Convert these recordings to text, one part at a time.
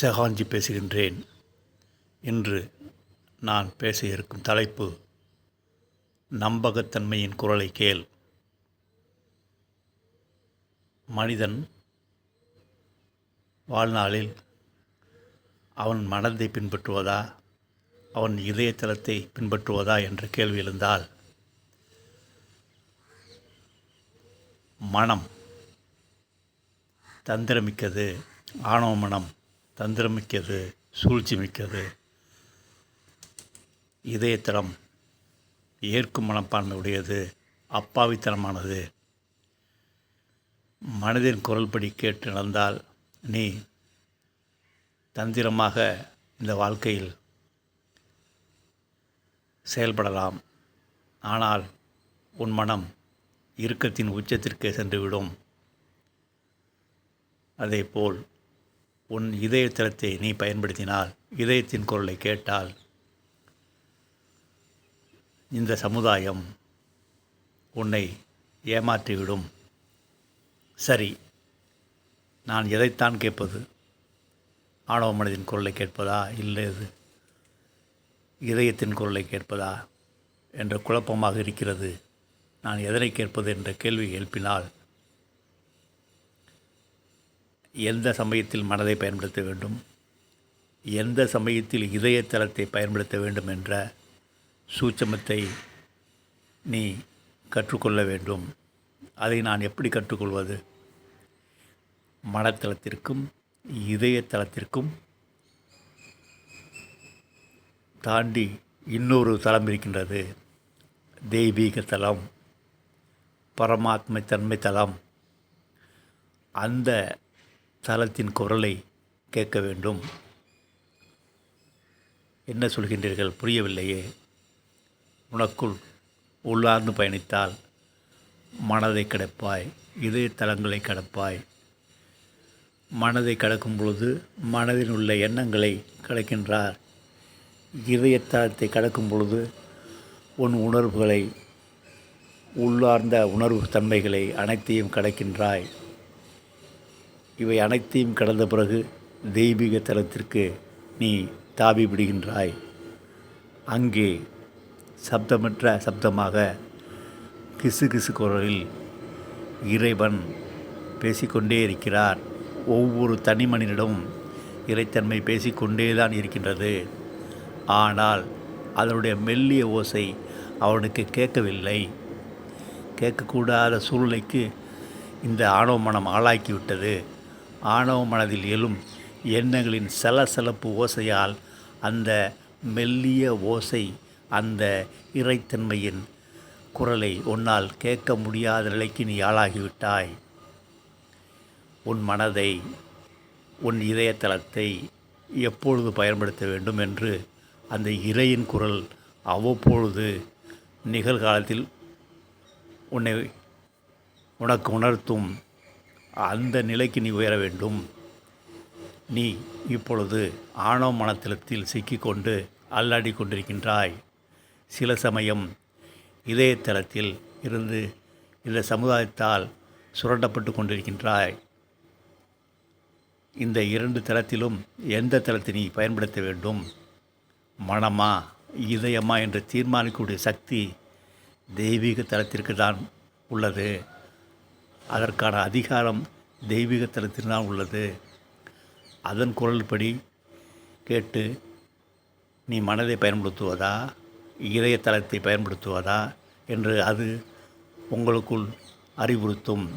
செகாஞ்சி பேசுகின்றேன் இன்று நான் பேச இருக்கும் தலைப்பு நம்பகத்தன்மையின் குரலை கேள். மனிதன் வாழ்நாளில் அவன் மனதை பின்பற்றுவதா அவன் இதயத்தலத்தை பின்பற்றுவதா என்ற கேள்வி எழுந்தால் மனம் தந்திரமிக்கது ஆணவ மனம் தந்திரமிக்கது சூழ்ச்சி மிக்கது இதயத்தலம் ஏற்கும் மனப்பான்மை உடையது அப்பாவித்தனமானது. மனதின் குரல்படி கேட்டு நடந்தால் நீ தந்திரமாக இந்த வாழ்க்கையில் செயல்படலாம். ஆனால் உன் மனம் இறுக்கத்தின் உச்சத்திற்கே சென்றுவிடும். அதேபோல் உன் இதயத்திரத்தை நீ பயன்படுத்தினால் இதயத்தின் குரலை கேட்டால் இந்த சமுதாயம் உன்னை ஏமாற்றிவிடும். சரி நான் எதைத்தான் கேட்பது? ஆணவ மனதின் குரலை கேட்பதா? இல்லை இது இதயத்தின் குரலை கேட்பதா? என்ற குழப்பமாக இருக்கிறது. நான் எதனை கேட்பது? என்ற கேள்வி எழுப்பினால் எந்த சமயத்தில் மனதை பயன்படுத்த வேண்டும்? எந்த சமயத்தில் இதயத்தலத்தை பயன்படுத்த வேண்டும் என்ற சூட்சமத்தை நீ கற்றுக்கொள்ள வேண்டும். அதை நான் எப்படி கற்றுக்கொள்வது? மனத்தளத்திற்கும் இதயத்தலத்திற்கும் தாண்டி இன்னொரு தலம் இருக்கின்றது. தெய்வீக தலம் பரமாத்மை தன்மை தலம் அந்த தலத்தின் குரலை கேட்க வேண்டும். என்ன சொல்கின்றீர்கள்? புரியவில்லையே. உனக்குள் உள்ளார்ந்து பயணித்தால் மனதை கடப்பாய் இதய தலங்களை கடப்பாய். மனதை கடக்கும் பொழுது மனதில் உள்ள எண்ணங்களை கடக்கின்றார். இதயத்தளத்தை கடக்கும் பொழுது உன் உணர்வுகளை உள்ளார்ந்த உணர்வு தன்மைகளை அனைத்தையும் கடக்கின்றாய். இவை அனைத்தையும் கடந்த பிறகு தெய்வீக தலத்திற்கு நீ தாவி விடுகின்றாய். அங்கே சப்தமற்ற சப்தமாக கிசு கிசு குரலில் இறைவன் பேசிக்கொண்டே இருக்கிறார். ஒவ்வொரு தனி மனிதனிடம் இறைத்தன்மை பேசிக்கொண்டே தான் இருக்கின்றது. ஆனால் அதனுடைய மெல்லிய ஓசை அவனுக்கு கேட்கவில்லை. கேட்கக்கூடாத சூழ்நிலைக்கு இந்த ஆணவ மனம் ஆளாக்கிவிட்டது. ஆணவ மனதில் எழும் எண்ணங்களின் சலசலப்பு ஓசையால் அந்த மெல்லிய ஓசை அந்த இறைத்தன்மையின் குரலை உன்னால் கேட்க முடியாத நிலைக்கு நீ ஆளாகிவிட்டாய். உன் மனதை உன் இதயத்தலத்தை எப்பொழுது பயன்படுத்த வேண்டும் என்று அந்த இறையின் குரல் அவ்வப்பொழுது நிகழ்காலத்தில் உன்னை உனக்கு உணர்த்தும் அந்த நிலைக்கு நீ உயர வேண்டும். நீ இப்பொழுது ஆணவ மனத்தலத்தில் சிக்கிக்கொண்டு அல்லாடி கொண்டிருக்கின்றாய். சில சமயம் இதயத்தலத்தில் இருந்து இந்த சமுதாயத்தால் சுரண்டப்பட்டு கொண்டிருக்கின்றாய். இந்த இரண்டு தளத்திலும் எந்த தளத்தை நீ பயன்படுத்த வேண்டும்? மனமா இதயமா என்று தீர்மானிக்கக்கூடிய சக்தி தெய்வீக தளத்திற்கு தான் உள்ளது. அதற்கான அதிகாரம் தெய்வீக தளத்தில் உள்ளது. அதன் குரல்படி கேட்டு நீ மனதை பயன்படுத்துவதா இதய தளத்தை பயன்படுத்துவதா என்று அது உங்களுக்குள் அறிவுறுத்தும்.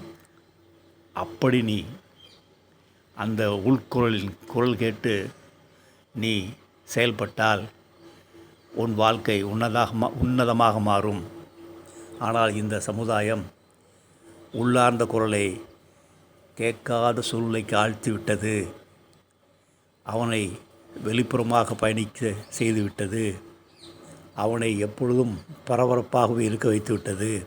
அப்படி நீ அந்த உள்குரலின் குரல் கேட்டு நீ செயல்பட்டால் உன் வாழ்க்கை உன்னதாக உன்னதமாக மாறும். ஆனால் இந்த சமுதாயம் உள்ளார்ந்த குரலை கேட்காத சூழ்நிலைக்கு ஆழ்த்திவிட்டது. அவனை வெளிப்புறமாக பயணிக்க செய்துவிட்டது. அவனை எப்பொழுதும் பரபரப்பாகவே இருக்க வைத்துவிட்டது.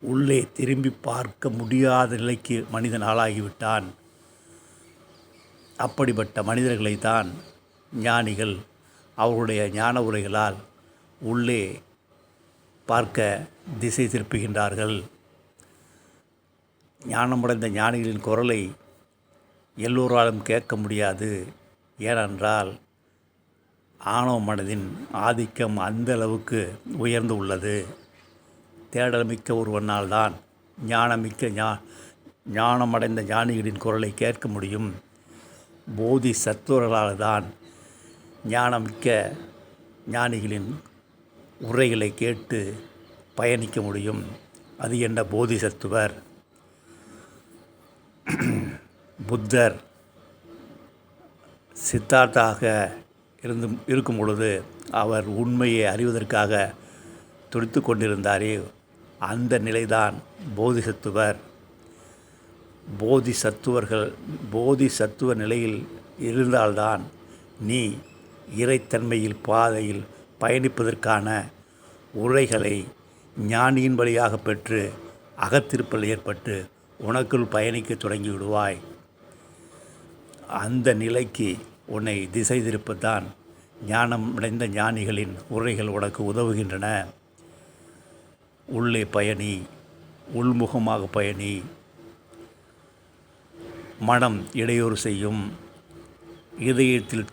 உள்ளே திரும்பி பார்க்க முடியாத நிலைக்கு மனிதன் ஆளாகிவிட்டான். அப்படிப்பட்ட மனிதர்களை தான் ஞானிகள் அவர்களுடைய ஞான உரைகளால் உள்ளே பார்க்க திசை திருப்புகின்றார்கள். ஞானமடைந்த ஞானிகளின் குரலை எல்லோராலும் கேட்க முடியாது. ஏனென்றால் ஆணவ மனதின் ஆதிக்கம் அந்த அளவுக்கு உயர்ந்து உள்ளது. தேடல்மிக்க ஒருவனால் தான் ஞானமிக்க ஞா ஞானமடைந்த ஞானிகளின் குரலை கேட்க முடியும். போதி சத்துவர்களால் தான் ஞானமிக்க ஞானிகளின் உரைகளை கேட்டு பயணிக்க முடியும். அது என்ன போதி சத்துவர் புத்தர் சித்தார்த்தாக இருந்து இருக்கும் பொழுது அவர் உண்மையை அறிவதற்காக துடித்து கொண்டிருந்தாரே. அந்த நிலைதான் போதிசத்துவர். போதி சத்துவர்கள் போதி சத்துவ நிலையில் இருந்தால்தான் நீ இறைத்தன்மையில் பாதையில் பயணிப்பதற்கான உரைகளை ஞானியின் வழியாக பெற்று அகத்திருப்பல் ஏற்பட்டு உனக்குள் பயணிக்க தொடங்கி விடுவாய் அந்த நிலைக்கு உன்னை திசை திருப்பத்தான் ஞானம் அடைந்த ஞானிகளின் உரைகள் உனக்கு உதவுகின்றன. உள்ளே பயணி உள்முகமாக பயணி மனம் இடையூறு செய்யும் இதயத்தில்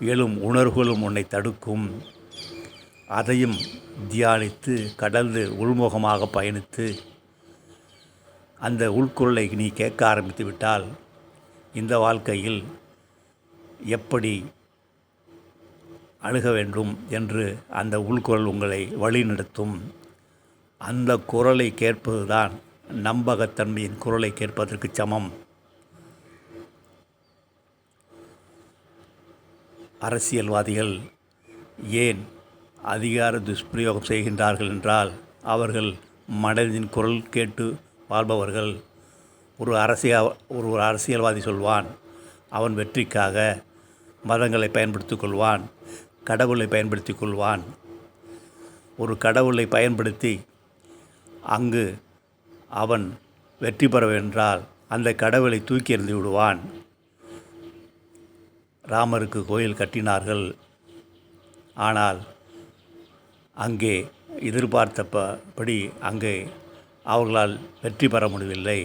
எழும் உணர்வுகளும் உன்னை தடுக்கும். அதையும் தியானித்து கடந்து உள்முகமாக பயணித்து அந்த உள்குரலை நீ கேட்க ஆரம்பித்து விட்டால் இந்த வாழ்க்கையில் எப்படி அணுக வேண்டும் என்று அந்த உள்குரல் உங்களை வழிநடத்தும். அந்த குரலை கேட்பதுதான் நம்பகத்தன்மையின் குரலை கேட்பதற்கு சமம். அரசியல்வாதிகள் ஏன் அதிகார துஷ்பிரயோகம் செய்கின்றார்கள் என்றால் அவர்கள் மனதின் குரல் கேட்டு வாழ்பவர்கள். ஒரு அரசியல் ஒரு ஒரு அரசியல்வாதி சொல்வான் அவன் வெற்றிக்காக மதங்களை பயன்படுத்தி கொள்வான் கடவுளை பயன்படுத்தி கொள்வான். ஒரு கடவுளை பயன்படுத்தி அங்கு அவன் வெற்றி பெறவென்றால் அந்த கடவுளை தூக்கி எறிந்து விடுவான். ராமருக்கு கோயில் கட்டினார்கள். ஆனால் அங்கே எதிர்பார்த்தபடி அங்கே அவர்களால் வெற்றி பெற முடியவில்லை.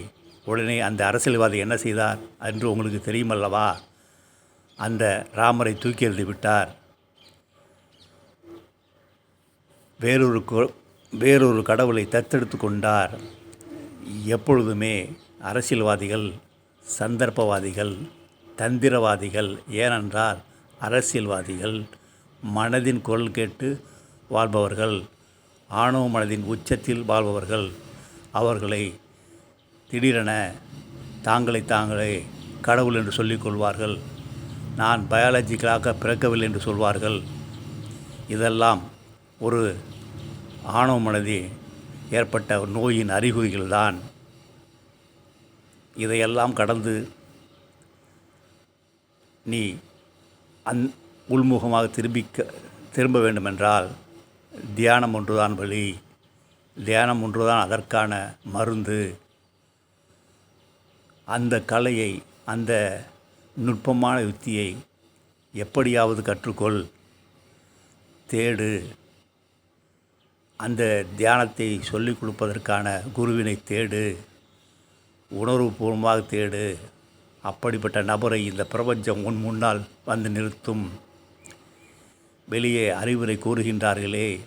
உடனே அந்த அரசியல்வாதி என்ன செய்தார்? என்று உங்களுக்கு தெரியுமல்லவா? அந்த ராமரை தூக்கி எழுதி விட்டார். வேறொரு வேறொரு கடவுளை தத்தெடுத்து கொண்டார். எப்பொழுதுமே அரசியல்வாதிகள் சந்தர்ப்பவாதிகள் தந்திரவாதிகள் ஏனென்றால் அரசியல்வாதிகள் மனதின் குரல் கேட்டு வாழ்பவர்கள் ஆணவ மனதின் உச்சத்தில் வாழ்பவர்கள். அவர்களை திடீரென தாங்களை தாங்களே கடவுள் என்று சொல்லிக் கொள்வார்கள். நான் பயாலஜிக்கலாக பிறக்கவில்லை என்று சொல்வார்கள். இதெல்லாம் ஒரு ஆணவ மனதி ஏற்பட்ட நோயின் அறிகுறிகள்தான். இதையெல்லாம் கடந்து நீ அந் உள்முகமாக திரும்பிக்க திரும்ப வேண்டுமென்றால் தியானம் ஒன்றுதான் வழி. தியானம் ஒன்றுதான் அதற்கான மருந்து. அந்த கலையை அந்த நுட்பமான யுத்தியை எப்படியாவது கற்றுக்கொள். தேடு. அந்த தியானத்தை சொல்லிக் கொடுப்பதற்கான குருவினை தேடு. உணர்வுபூர்வமாக தேடு. அப்படிப்பட்ட நபரை இந்த பிரபஞ்சம் உன் முன்னால் வந்து நிறுத்தும். வெளியே அறிவுரை கூறுகின்றார்களே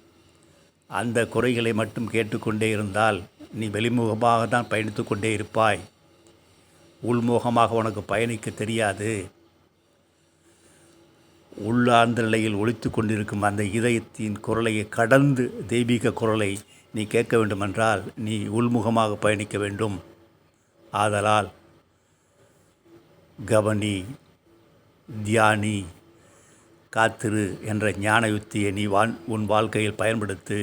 அந்த குறைகளை மட்டும் கேட்டுக்கொண்டே இருந்தால் நீ வெளிமுகமாக தான் பயணித்து கொண்டே இருப்பாய். உள்முகமாக உனக்கு பயணிக்க தெரியாது. உள்ளார்ந்த நிலையில் ஒழித்து கொண்டிருக்கும் அந்த இதயத்தின் குரலையை கடந்து தெய்வீக குரலை நீ கேட்க வேண்டுமென்றால் நீ உள்முகமாக பயணிக்க வேண்டும். ஆதலால் கவனி தியானி காத்திரு என்ற ஞான யுத்தியை நீ வான் உன் வாழ்க்கையில் பயன்படுத்து.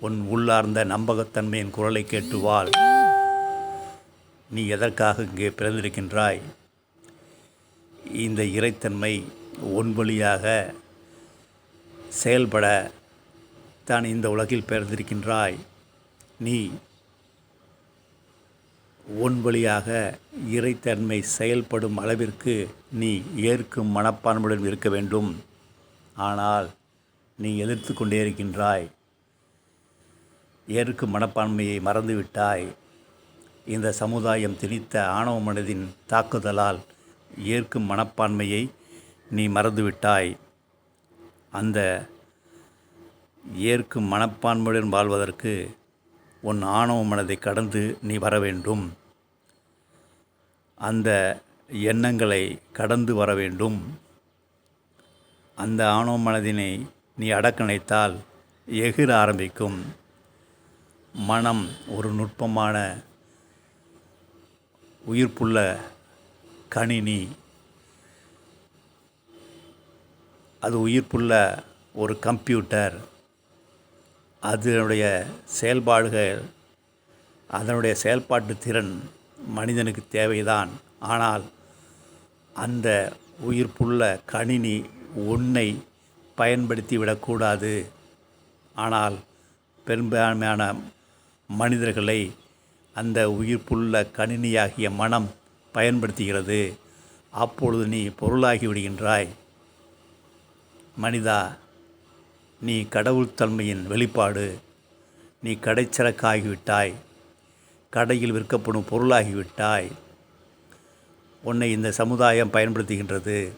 உன் உள்ளார்ந்த நம்பகத்தன்மையின் குரலை கேட்டு வாழ். நீ எதற்காக இங்கே பிறந்திருக்கின்றாய்? இந்த இறைத்தன்மை ஒன்பொழியாக வழியாக செயல்பட தான் இந்த உலகில் பிறந்திருக்கின்றாய். நீ ஒன்பொழியாக வழியாக இறைத்தன்மை செயல்படும் அளவிற்கு நீ ஏற்கும் மனப்பான்மையுடன் இருக்க வேண்டும். ஆனால் நீ எதிர்த்து கொண்டே இருக்கின்றாய். ஏற்கும் மனப்பான்மையை மறந்துவிட்டாய். இந்த சமுதாயம் திணித்த ஆணவ மனதின் தாக்குதலால் ஏற்கும் மனப்பான்மையை நீ மறந்துவிட்டாய். அந்த ஏற்கும் மனப்பான்மையுடன் வாழ்வதற்கு உன் ஆணவ மனதை கடந்து நீ வர வேண்டும். அந்த எண்ணங்களை கடந்து வர வேண்டும். அந்த ஆணவ மனதினை நீ அடக்கணைத்தால் எகிர ஆரம்பிக்கும். மனம் ஒரு நுட்பமான உயிர்ப்புள்ள கணினி. அது உயிர்ப்புள்ள ஒரு கம்ப்யூட்டர். அதனுடைய செயல்பாடுகள் அதனுடைய செயல்பாட்டு திறன் மனிதனுக்கு தேவைதான். ஆனால் அந்த உயிர்ப்புள்ள கணினி உன்னை பயன்படுத்தி விடக்கூடாது. ஆனால் பெரும்பான்மையான மனிதர்களை அந்த உயிர்ப்புள்ள கணினியாகிய மனம் பயன்படுத்துகிறது. அப்பொழுது நீ பொருளாகி விடுகின்றாய். மனிதா நீ கடவுள் தன்மையின் வெளிப்பாடு. நீ கடைச்சரக்காகிவிட்டாய் கடையில் விற்கப்படும் பொருளாகிவிட்டாய் உன்னை இந்த சமுதாயம் பயன்படுத்துகின்றது.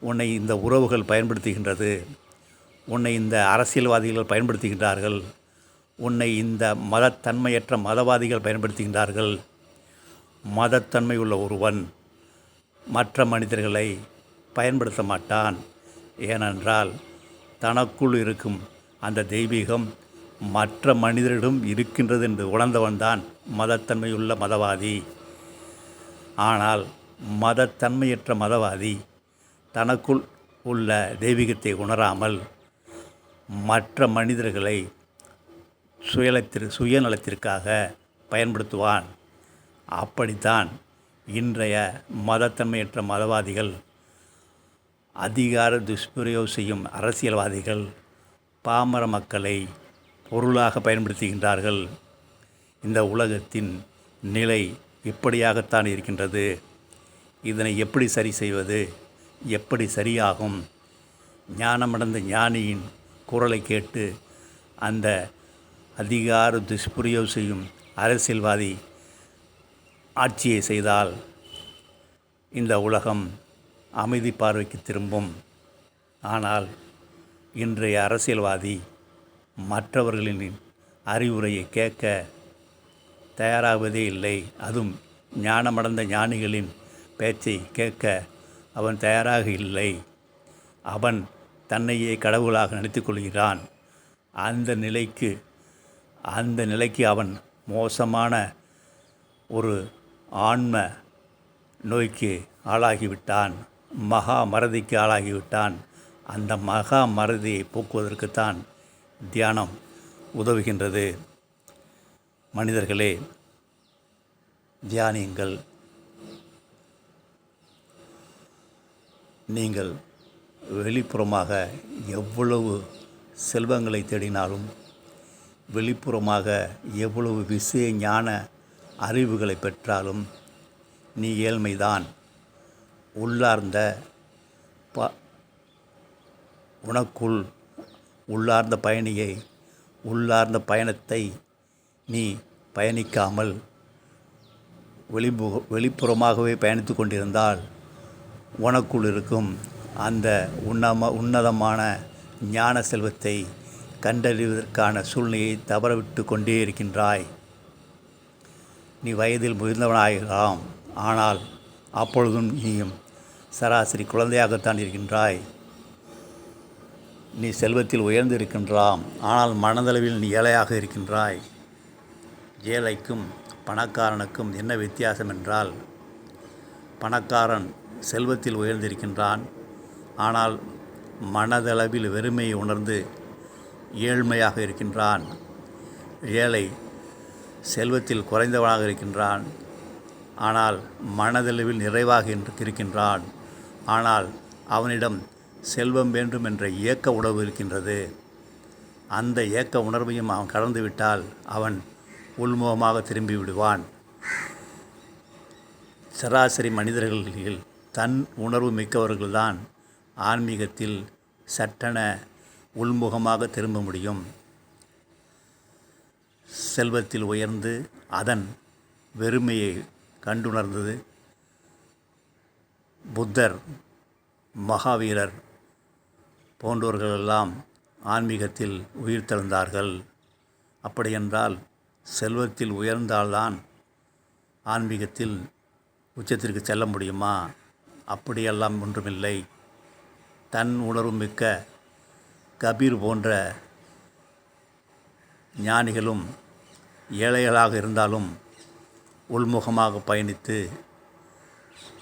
உன்னை இந்த உறவுகள் பயன்படுத்துகின்றது. உன்னை இந்த அரசியல்வாதிகள் பயன்படுத்துகின்றார்கள். உன்னை இந்த மதத்தன்மையற்ற மதவாதிகள் பயன்படுத்துகின்றார்கள். மதத்தன்மை உள்ள ஒருவன் மற்ற மனிதர்களை பயன்படுத்த மாட்டான். ஏனென்றால் தனக்குள் இருக்கும் அந்த தெய்வீகம் மற்ற மனிதரிடம் இருக்கின்றது என்று உணர்ந்தவன்தான் மதத்தன்மையுள்ள மதவாதி. ஆனால் மதத்தன்மையற்ற மதவாதி தனக்குள் உள்ள தெய்வீகத்தை உணராமல் மற்ற மனிதர்களை சுயலத்திற்கு சுயநலத்திற்காக பயன்படுத்துவான். அப்படித்தான் இன்றைய மதத்தன்மையற்ற மதவாதிகள் அதிகார துஷ்பிரயோகம் செய்யும் அரசியல்வாதிகள் பாமர மக்களை பொருளாக பயன்படுத்துகின்றார்கள். இந்த உலகத்தின் நிலை இப்படியாகத்தான் இருக்கின்றது. இதனை எப்படி சரி செய்வது? எப்படி சரியாகும்? ஞானமடைந்த ஞானியின் குரலை கேட்டு அந்த அதிகார துஷ்பிரயோகம் செய்யும் அரசியல்வாதி ஆட்சியை செய்தால் இந்த உலகம் அமைதி பார்வைக்கு திரும்பும். ஆனால் இன்றைய அரசியல்வாதி மற்றவர்களின் அறிவுரையை கேட்க தயாராவதே இல்லை. அதுவும் ஞானமடைந்த ஞானிகளின் பேச்சை கேட்க அவன் தயாராக இல்லை. அவன் தன்னையே கடவுளாக நினைத்து கொள்கிறான். அந்த நிலைக்கு அந்த நிலைக்கு அவன் மோசமான ஒரு ஆன்ம நோய்க்கு ஆளாகிவிட்டான். மகா மறதிக்கு ஆளாகிவிட்டான். அந்த மகா மறதியை போக்குவதற்குத்தான் தியானம் உதவுகின்றது. மனிதர்களே தியானியுங்கள். நீங்கள் வெளிப்புறமாக எவ்வளவு செல்வங்களை தேடினாலும் வெளிப்புறமாக எவ்வளவு விஷய ஞான அறிவுகளை பெற்றாலும் நீ ஏழ்மைதான். உள்ளார்ந்த ப உனக்குள் உள்ளார்ந்த பயணியை உள்ளார்ந்த பயணத்தை நீ பயணிக்காமல் வெளிப்பு வெளிப்புறமாகவே பயணித்து கொண்டிருந்தால் உனக்குள் இருக்கும் அந்த உன்னம உன்னதமான ஞான செல்வத்தை கண்டறிவதற்கான சூழ்நிலையை தவறவிட்டு கொண்டே இருக்கின்றாய். நீ வயதில் முதிர்ந்தவனாகலாம். ஆனால் அப்பொழுதும் நீயும் சராசரி குழந்தையாகத்தான் இருக்கின்றாய். நீ செல்வத்தில் உயர்ந்து இருக்கின்றாம் ஆனால் மனதளவில் நீ ஏழையாக இருக்கின்றாய். ஏழைக்கும் பணக்காரனுக்கும் என்ன வித்தியாசம் என்றால் பணக்காரன் செல்வத்தில் உயர்ந்திருக்கின்றான். ஆனால் மனதளவில் வெறுமையை உணர்ந்து ஏழ்மையாக இருக்கின்றான். ஏழை செல்வத்தில் குறைந்தவனாக இருக்கின்றான். ஆனால் மனதளவில் நிறைவாக இருக்கின்றான். ஆனால் அவனிடம் செல்வம் வேண்டும் என்ற ஏக்க உணர்வு இருக்கின்றது. அந்த ஏக்க உணர்வையும் அவன் கடந்துவிட்டால் அவன் உள்முகமாக திரும்பி விடுவான் சராசரி மனிதர்களில் தன் உணர்வு மிக்கவர்கள்தான் ஆன்மீகத்தில் சட்டென உள்முகமாக திரும்ப முடியும். செல்வத்தில் உயர்ந்து அதன் வெறுமையை கண்டுணர்ந்தது. புத்தர் மகாவீரர் போன்றோர்களெல்லாம் ஆன்மீகத்தில் உயிர் தெழுந்தார்கள். அப்படியென்றால் செல்வத்தில் உயர்ந்தால்தான் ஆன்மீகத்தில் உச்சத்திற்கு செல்ல முடியுமா? அப்படியெல்லாம் ஒன்றுமில்லை. தன் உணர்வு மிக்க கபீர் போன்ற ஞானிகளும் ஏழைகளாக இருந்தாலும் உள்முகமாக பயணித்து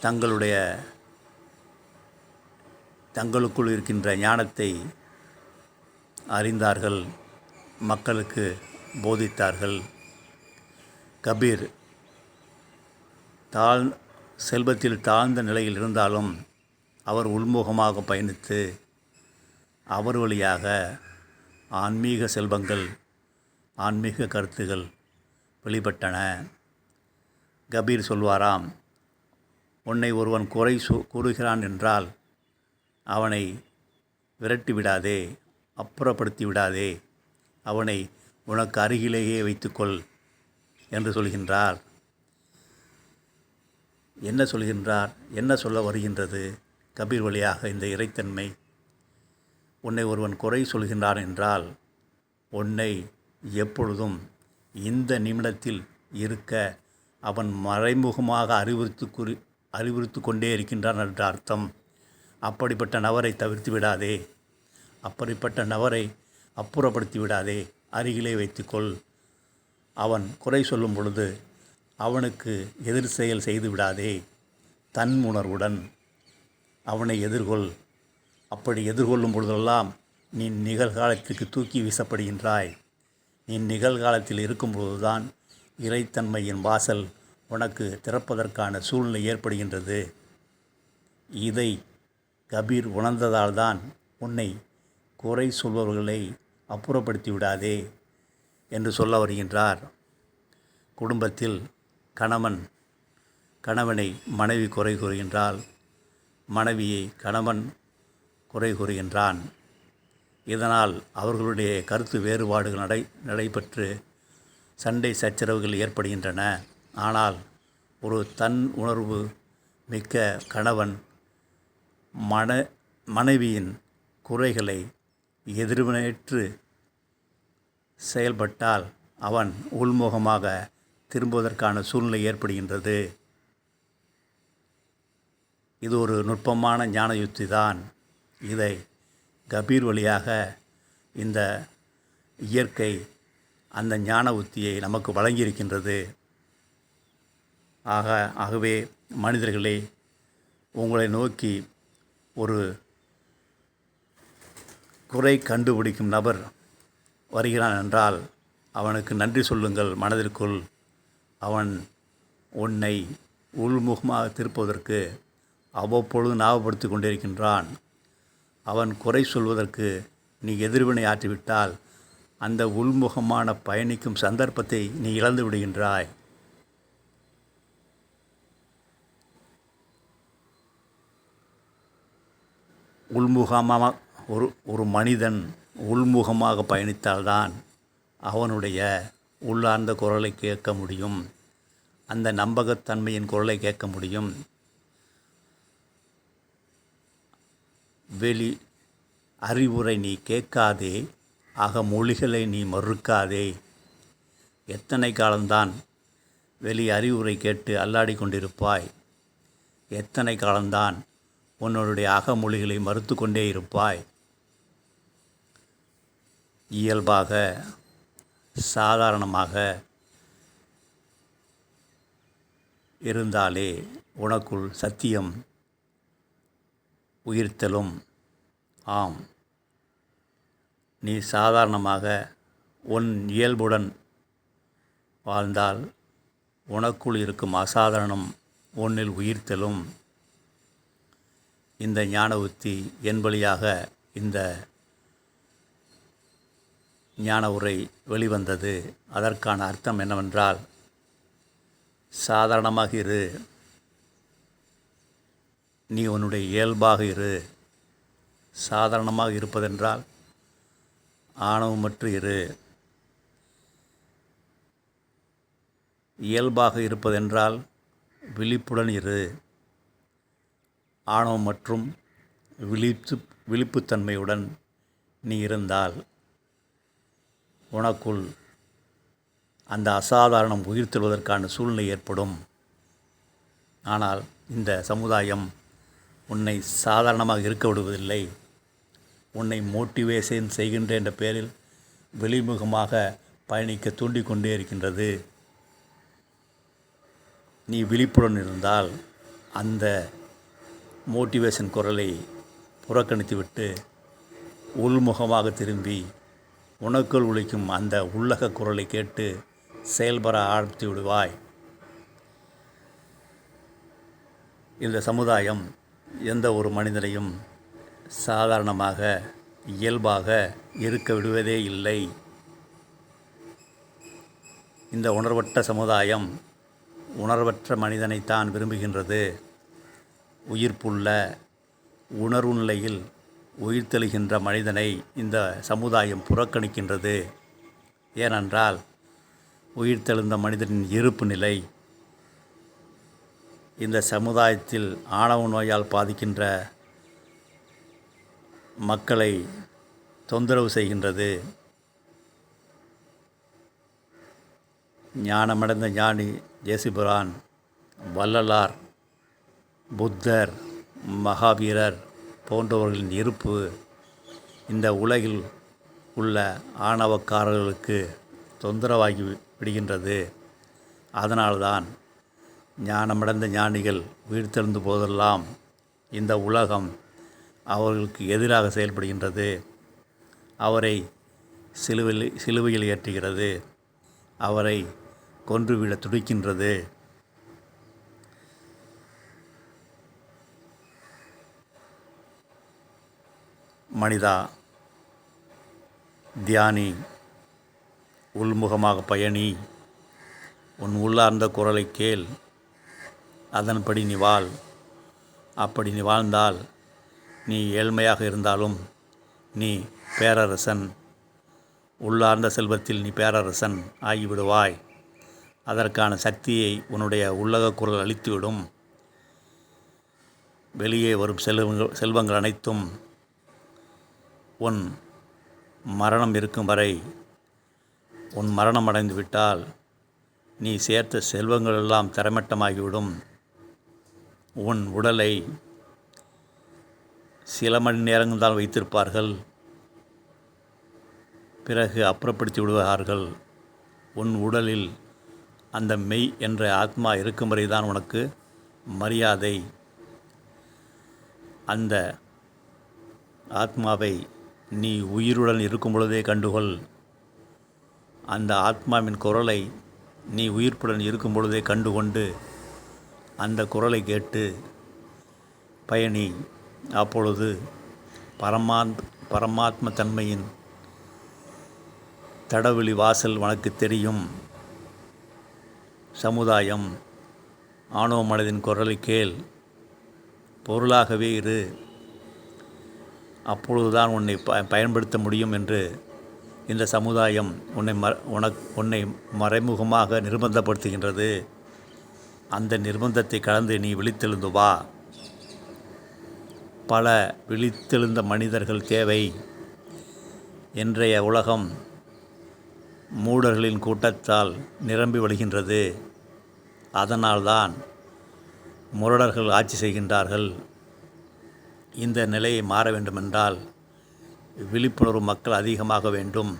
தங்களுடைய தங்களுக்குள் இருக்கின்ற ஞானத்தை அறிந்தார்கள் மக்களுக்கு போதித்தார்கள். கபீர் தாழ் செல்வத்தில் தாழ்ந்த நிலையில் இருந்தாலும் அவர் உள்முகமாக பயணித்து அவர் வழியாக ஆன்மீக செல்வங்கள் ஆன்மீக கருத்துகள் வெளிப்பட்டன. கபீர் சொல்வாராம் உன்னை ஒருவன் குறை சு கூறுகிறான் என்றால் அவனை விரட்டி விடாதே அப்புறப்படுத்தி விடாதே அவனை உனக்கு அருகிலேயே வைத்துக்கொள் என்று சொல்கின்றார். என்ன சொல்கின்றார்? என்ன சொல்ல வருகின்றது? கபீர் வழியாக இந்த இறைத்தன்மை உன்னை ஒருவன் குறை சொல்கின்றான் என்றால் உன்னை எப்பொழுதும் இந்த நிமிடத்தில் இருக்க அவன் மறைமுகமாக அறிவுறுத்து குறி அறிவுறுத்து கொண்டே இருக்கின்றான் என்ற அர்த்தம். அப்படிப்பட்ட நபரை தவிர்த்து விடாதே. அப்படிப்பட்ட நபரை அப்புறப்படுத்தி விடாதே. அருகிலே வைத்துக்கொள். அவன் குறை சொல்லும் பொழுது அவனுக்கு எதிர் செயல் செய்து விடாதே. தன்முணர்வுடன் அவனை எதிர்கொள். அப்படி எதிர்கொள்ளும் பொழுதெல்லாம் நீ நிகழ்காலத்திற்கு தூக்கி வீசப்படுகின்றாய். நீ நிகழ்காலத்தில் இருக்கும்பொழுதுதான் இறைத்தன்மையின் வாசல் உனக்கு திறப்பதற்கான சூழ்நிலை ஏற்படுகின்றது. இதை கபீர் உணர்ந்ததால்தான் உன்னை குறை சொல்பவர்களை அப்புறப்படுத்தி விடாதே என்று சொல்ல வருகின்றார். குடும்பத்தில் கணவன் கணவனை மனைவி குறை கூறுகின்றால் மனைவியை கணவன் குறை கூறுகின்றான் இதனால் அவர்களுடைய கருத்து வேறுபாடுகள் நடை நடைபெற்று சண்டை சச்சரவுகள் ஏற்படுகின்றன. ஆனால் ஒரு தன் உணர்வு மிக்க கணவன் மன மனைவியின் குறைகளை எதிர்வினையற்று செயல்பட்டால் அவன் உள்முகமாக திரும்புவதற்கான சூழ்நிலை ஏற்படுகின்றது. இது ஒரு நுட்பமான ஞான யுக்தி தான். இதை கபீர் வழியாக இந்த இயற்கை அந்த ஞான உத்தியை நமக்கு வழங்கியிருக்கின்றது. ஆக ஆகவே மனிதர்களே உங்களை நோக்கி ஒரு குறை கண்டுபிடிக்கும் நபர் வருகிறான் என்றால் அவனுக்கு நன்றி சொல்லுங்கள் மனதிற்குள். அவன் உன்னை உள்முகமாக திருப்பதற்கு அவ்வப்பொழுது ஞாபகப்படுத்தி கொண்டிருக்கின்றான். அவன் குறை சொல்வதற்கு நீ எதிர்வினை ஆற்றிவிட்டால் அந்த உள்முகமான பயணிக்கும் சந்தர்ப்பத்தை நீ இழந்து விடுகின்றாய். உள்முகமாக ஒரு ஒரு மனிதன் உள்முகமாக பயணித்தால்தான் அவனுடைய உள்ளார்ந்த குரலை கேட்க முடியும். அந்த நம்பகத்தன்மையின் குரலை கேட்க முடியும். வெளி அறிவுரை நீ கேட்காதே ஆக மொழிகளை நீ மறுக்காதே. எத்தனை காலம்தான் வெளி அறிவுரை கேட்டு அல்லாடி கொண்டிருப்பாய்? எத்தனை காலம்தான் உன்னுடைய அகமொழிகளை மறுத்து கொண்டே இருப்பாய்? இயல்பாக சாதாரணமாக இருந்தாலே உனக்குள் சத்தியம் உயிர்த்தலும் ஆம். நீ சாதாரணமாக உன் இயல்புடன் வாழ்ந்தால் உனக்குள் இருக்கும் அசாதாரணம் உன்னில் உயிர்த்தலும் இந்த ஞான உத்தி என் வழியாக இந்த ஞான உரை வெளிவந்தது. அதற்கான அர்த்தம் என்னவென்றால் சாதாரணமாக இரு. நீ உன்னுடைய இயல்பாக இரு. சாதாரணமாக இருப்பதென்றால் ஆணவமற்று இரு. இயல்பாக இருப்பதென்றால் விழிப்புடன் இரு. ஆணவம் மற்றும் விழிப்பு விழிப்புத்தன்மையுடன் நீ இருந்தால் உனக்குள் அந்த அசாதாரணம் உயிர்த்தெழுவதற்கான சூழ்நிலை ஏற்படும். ஆனால் இந்த சமுதாயம் உன்னை சாதாரணமாக இருக்க விடுவதில்லை. உன்னை மோட்டிவேஷன் செய்கின்ற என்ற பெயரில் வெளிமுகமாக பயணிக்க தூண்டிக்கொண்டே இருக்கின்றது. நீ விழிப்புடன் இருந்தால் அந்த மோட்டிவேஷன் குரலை புறக்கணித்துவிட்டு உள்முகமாக திரும்பி உனக்குள் உழைக்கும் அந்த உள்ளக குரலை கேட்டு செயல்பட ஆரம்பித்து விடுவாய். இந்த சமுதாயம் எந்த ஒரு மனிதனையும் சாதாரணமாக இயல்பாக இருக்க விடுவதே இல்லை. இந்த உணர்வற்ற சமுதாயம் உணர்வற்ற மனிதனைத்தான் விரும்புகின்றது. உயிர்ப்புள்ள உணர்வு நிலையில் உயிர்த்தெழுகின்ற மனிதனை இந்த சமுதாயம் புறக்கணிக்கின்றது. ஏனென்றால் உயிர்த்தெழுந்த மனிதனின் இருப்பு நிலை இந்த சமுதாயத்தில் ஆணவ நோயால் பாதிக்கின்ற மக்களை தொந்தரவு செய்கின்றது. ஞானமடைந்த ஞானி ஜேசுபுரான் வள்ளலார் புத்தர் மகாவீரர் போன்றவர்களின் இருப்பு இந்த உலகில் உள்ள ஆணவக்காரர்களுக்கு தொந்தரவாகி விடுகின்றது. அதனால்தான் ஞானமடைந்த ஞானிகள் உயிர்த்தெழுந்த போதெல்லாம் இந்த உலகம் அவர்களுக்கு எதிராக செயல்படுகின்றது. அவரை சிலுவையில் சிலுவையில் ஏற்றுகிறது. அவரை கொன்றுவிட துடிக்கின்றது. மனிதா தியானி உள்முகமாக பயணி உன் உள்ளார்ந்த குரலை கேள். அதன்படி நீ வாழ். அப்படி நீ வாழ்ந்தால் நீ ஏழ்மையாக இருந்தாலும் நீ பேரரசன். உள்ளார்ந்த செல்வத்தில் நீ பேரரசன் ஆகிவிடுவாய். அதற்கான சக்தியை உன்னுடைய உள்ளக குரல் அளித்துவிடும் வெளியே வரும் செல்வங்கள் செல்வங்கள் அனைத்தும் உன் மரணம் இருக்கும் வரை உன் மரணம் அடைந்து விட்டால் நீ சேர்த்த செல்வங்கள் எல்லாம் தரமட்டமாகிவிடும். உன் உடலை சில மணி நேரங்கள் தான் வைத்திருப்பார்கள். பிறகு அப்புறப்படுத்தி விடுவார்கள். உன் உடலில் அந்த மெய் என்ற ஆத்மா இருக்கும் வரை தான் உனக்கு மரியாதை. அந்த ஆத்மாவை நீ உயிருடன் இருக்கும் பொழுதே கண்டுகொள். அந்த ஆத்மாவின் குரலை நீ உயிர்ப்புடன் இருக்கும் பொழுதே கண்டுகொண்டு அந்த குரலை கேட்டு பயணி அப்பொழுது பரமாத் பரமாத்ம தன்மையின் தடவெளி வாசல் உனக்கு தெரியும். சமுதாயம் ஆணவ மனதின் குரலை கேள். பொருளாகவே இரு. அப்பொழுதுதான் உன்னை ப பயன்படுத்த முடியும் என்று இந்த சமுதாயம் உன்னை ம உனக் உன்னை மறைமுகமாக நிர்பந்தப்படுத்துகின்றது. அந்த நிர்பந்தத்தை கலந்து நீ விழித்தெழுந்து வா. பல விழித்தெழுந்த மனிதர்கள் தேவை. இன்றைய உலகம் மூடர்களின் கூட்டத்தால் நிரம்பி வழிகின்றது. அதனால்தான் முரடர்கள் ஆட்சி செய்கின்றார்கள். இந்த நிலையை மாற வேண்டுமென்றால் விழிப்புணர்வு மக்கள் அதிகமாக வேண்டும்.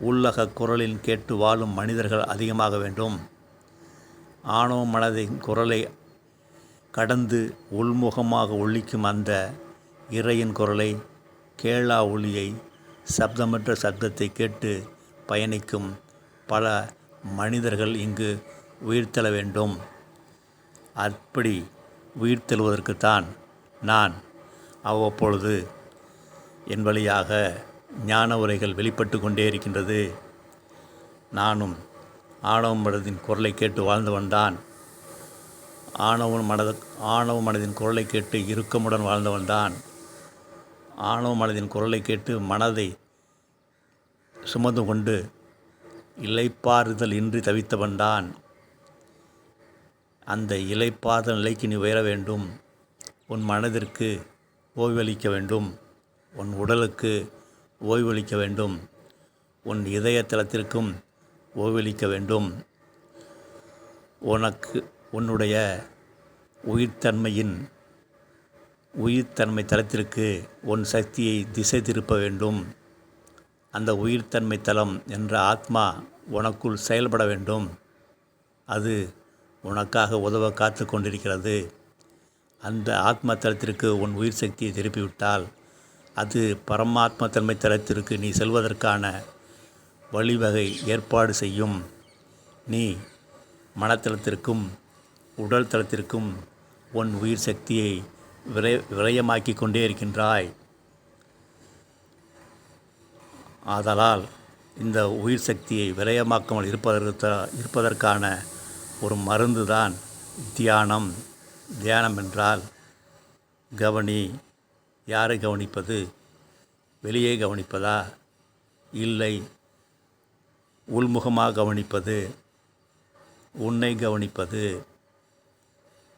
உள்ளக குரலில் கேட்டு வாழும் மனிதர்கள் அதிகமாக வேண்டும். ஆணவ மனதின் குரலை கடந்து உள்முகமாக ஒழிக்கும் அந்த இறையின் குரலை கேளா ஒளியை சப்தமற்ற சப்தத்தை கேட்டு பயணிக்கும் பல மனிதர்கள் இங்கு உயிர்த்தெழ வேண்டும். அப்படி உயிர்த்தெழுவதற்குத்தான் நான் அவ்வப்பொழுது என் வழியாக ஞான உரைகள் வெளிப்பட்டு கொண்டே இருக்கின்றது. நானும் ஆணவ மனதின் குரலை கேட்டு வாழ்ந்து வந்தான். ஆணவ மனத ஆணவ மனதின் குரலை கேட்டு இறுக்கமுடன் வாழ்ந்தவன் தான் ஆணவ மனதின் குரலை கேட்டு மனதை சுமந்து கொண்டு இலைப்பாறுதல் இன்றி தவித்தவன் தான் அந்த இலைப்பாறுதல் நிலைக்கு நீ உயர வேண்டும். உன் மனதிற்கு ஓய்வளிக்க வேண்டும். உன் உடலுக்கு ஓய்வளிக்க வேண்டும். உன் இதய தளத்திற்கும் ஓய்வளிக்க வேண்டும். உனக்கு உன்னுடைய உயிர்த்தன்மையின் உயிர்த்தன்மை தளத்திற்கு உன் சக்தியை திசை திருப்ப வேண்டும். அந்த உயிர்த்தன்மை தலம் என்ற ஆத்மா உனக்குள் செயல்பட வேண்டும். அது உனக்காக உதவ காத்து கொண்டிருக்கிறது. அந்த ஆத்ம தளத்திற்கு உன் உயிர் சக்தியை திருப்பிவிட்டால் அது பரமாத்ம தன்மை தளத்திற்கு நீ செல்வதற்கான வழிவகை ஏற்பாடு செய்யும். நீ மனத்தளத்திற்கும் உடல் தளத்திற்கும் உன் உயிர் சக்தியை விரை விரயமாக்கி கொண்டே இருக்கின்றாய். ஆதலால் இந்த உயிர் சக்தியை விரயமாக்காமல் இருப்பதற்கு இருப்பதற்கான ஒரு மருந்து தான் தியானம். தியானம் என்றால் கவனி யாரை கவனிப்பது? வெளியே கவனிப்பதா? இல்லை உள்முகமாக கவனிப்பது உன்னை கவனிப்பது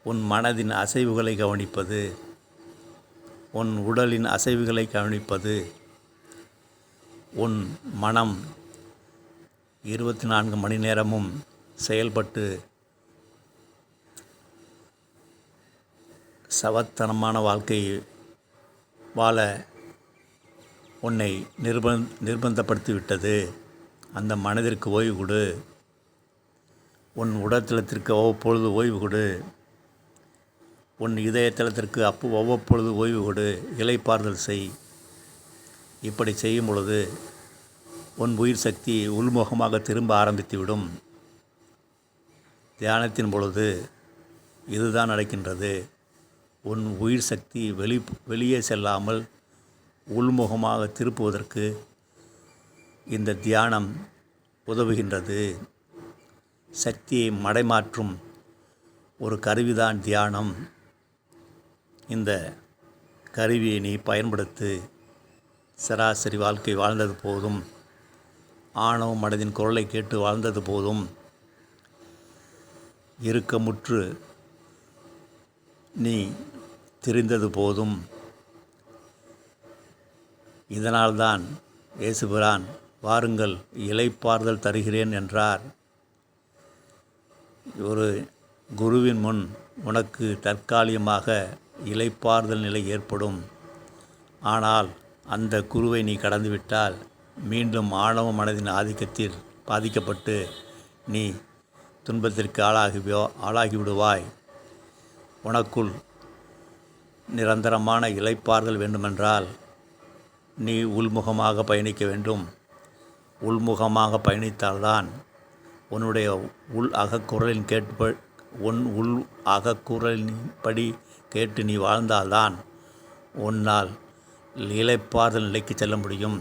உன் மனதின் அசைவுகளை கவனிப்பது உன் உடலின் அசைவுகளை கவனிப்பது உன் மனம் இருபத்தி நான்கு மணி நேரமும் செயல்பட்டு சவத்தனமான வாழ்க்கையை வாழ உன்னை நிர்பந் நிர்பந்தப்படுத்திவிட்டது. அந்த மனதிற்கு ஓய்வு கொடு. உன் உடல்தளத்திற்கு அவ்வப்பொழுது ஓய்வு கொடு. உன் இதயத்தளத்திற்கு அப்போ அவ்வப்பொழுது ஓய்வு கொடு. இலைப்பாறுதல் செய். இப்படி செய்யும் பொழுது உன் உயிர் சக்தி உள்முகமாக திரும்ப ஆரம்பித்துவிடும். தியானத்தின் பொழுது இதுதான் நடக்கின்றது. உன் உயிர் சக்தி வெளி வெளியே செல்லாமல் உள்முகமாக திருப்புவதற்கு இந்த தியானம் உதவுகின்றது. சக்தியை மடைமாற்றும் ஒரு கருவிதான் தியானம். இந்த கருவியை நீ பயன்படுத்து சராசரி வாழ்க்கை வாழ்ந்தது போதும். ஆணவ மனதின் குரலை கேட்டு வாழ்ந்தது போதும். இறுக்கமுற்று நீ திரிந்தது போதும். இதனால்தான் இயேசுபிரான் வாருங்கள் இலைப்பாறுதல் தருகிறேன் என்றார். ஒரு குருவின் முன் உனக்கு தற்காலிகமாக இலைப்பாறுதல் நிலை ஏற்படும். ஆனால் அந்த குருவை நீ கடந்துவிட்டால் மீண்டும் ஆணவ மனதின் ஆதிக்கத்தில் பாதிக்கப்பட்டு நீ துன்பத்திற்கு ஆளாகி ஆளாகிவிடுவாய். உனக்குள் நிரந்தரமான இலைப்பாறுதல் வேண்டுமென்றால் நீ உள்முகமாக பயணிக்க வேண்டும். உள்முகமாக பயணித்தால்தான் உன்னுடைய உள் அகக்குரலின் கேட்ப உன் உள் அகக்குரலின்படி கேட்டு நீ வாழ்ந்தால்தான் உன்னால் இலைப்பாறுதல் நிலைக்கு செல்ல முடியும்.